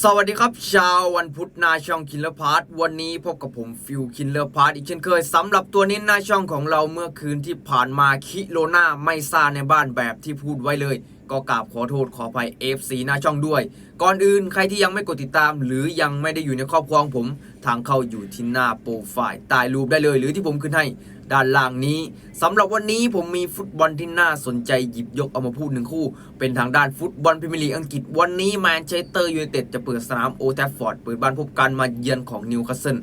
สวัสดีครับชาววันพุธนาช่องคินเลอร์พาร์ทวันนี้พบกับผมฟิวคินเลอร์พาร์ทอีกเช่นเคยสำหรับตัวนี้หน้าช่องของเราเมื่อคืนที่ผ่านมาคิโลนาไม่ซาในบ้านแบบที่พูดไว้เลย ก็กราบขอโทษขออภัย FC หน้าช่องด้วย ก่อนอื่นใครที่ยังไม่กดติดตาม หรือยังไม่ได้อยู่ในครอบครัวของผม ทางเข้าอยู่ที่หน้าโปรไฟล์ใต้รูปได้เลย หรือที่ผมขึ้นให้ด้านล่างนี้สำหรับวันนี้ผมมีฟุตบอลที่น่าสนใจหยิบยกเอามาพูดหนึ่งคู่ เป็นทางด้านฟุตบอลพรีเมียร์ลีกอังกฤษวันนี้แมนเชสเตอร์ยูไนเต็ดจะเปิดสนามโอแทฟฟอร์ดเปิดบ้านพบกันมาเยือนของนิวคาสเซิล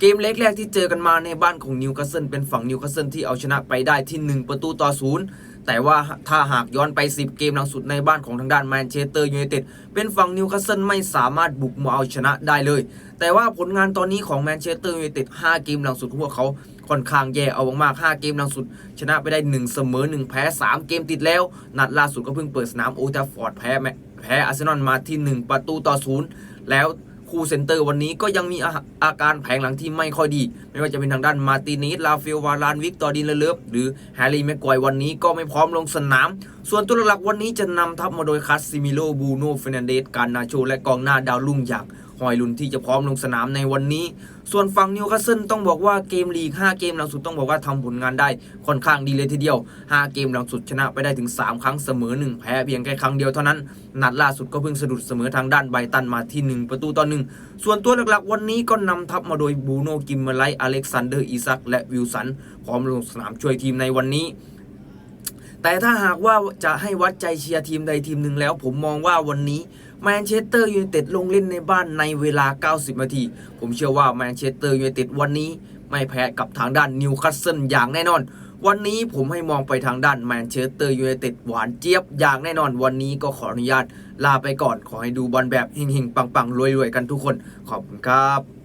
เกมเล็กแรกที่เจอกันมาในบ้านของนิวคาสเซิลเป็นฝั่งนิวคาสเซิลที่เอาชนะไปได้ที่ 1 ประตูต่อศูนย์ แต่ว่าถ้าหากย้อนไป 10 เกมหลังสุดในบ้านของทางด้านแมนเชสเตอร์ยูไนเต็ดเป็นฝั่งนิวคาสเซิลไม่สามารถบุกมาเอาชนะได้เลย แต่ว่าผลงานตอนนี้ของแมนเชสเตอร์ยูไนเต็ด5เกมหลังสุดของพวกเขาค่อนข้างแย่เอามากๆ5เกมหลังสุด ชนะไปได้ 1 เสมอ 1 แพ้ 3 เกมติดแล้ว นัดล่าสุดก็เพิ่งเปิดสนามโอลด์แทฟฟอร์ดแพ้แมแพ้อาร์เซนอลมาที่ 1 ประตูต่อศูนย์แล้ว คู่เซนเตอร์วันนี้ก็ยังมีอาอาการแผงหลังที่ไม่ค่อยดี ไม่ว่าจะเป็นทางด้านมาตินีสลาฟิลวารานวิกตอร์ดินเลิฟหรือแฮร์รี่แม็กกวยวันนี้ก็ไม่พร้อมลงสนาม ส่วนตัวหลักวันนี้จะนำทัพมาโดยคาซิมิโลบูโนเฟรนันเดสการนาโชและกองหน้าดาวรุ่งอย่าง ฮอยลุนที่จะพร้อมลงสนามในวันนี้ ส่วนฝั่งนิวคาสเซิลต้องบอกว่าเกมลีก 5 เกมหลังสุดต้องบอกว่าทำผลงานได้ค่อนข้างดีเลยทีเดียว 5 เกมหลังสุดชนะไปได้ถึง 3 ครั้งเสมอ 1 แพ้เพียงแค่ครั้งเดียวเท่านั้น นัดล่าสุดก็เพิ่งสะดุดเสมอทางด้านไบตันมาที่ 1 ประตูต่อหนึ่งส่วนตัวหลักๆ วันนี้ก็นำทัพมาโดยบูโนกิมเมไลอเล็กซานเดอร์อิซักและวิลสันพร้อมลงสนามช่วยทีมในวันนี้ แต่ถ้าหากว่าจะให้วัดใจเชียร์ทีมใดทีมหนึ่งแล้ว ผมมองว่าวันนี้แมนเชสเตอร์ยูไนเต็ดลงเล่นในบ้านในเวลา 90 นาที ผมเชื่อว่าแมนเชสเตอร์ยูไนเต็ดวันนี้ ไม่แพ้กับทางด้านนิวคาสเซิลอย่างแน่นอน วันนี้ผมให้มองไปทางด้านแมนเชสเตอร์ยูไนเต็ดหวานเจี๊ยบอย่างแน่นอน วันนี้ก็ขออนุญาตลาไปก่อนขอให้ดูบอลแบบเฮงๆปังๆรวยๆกันทุกคนขอบคุณครับ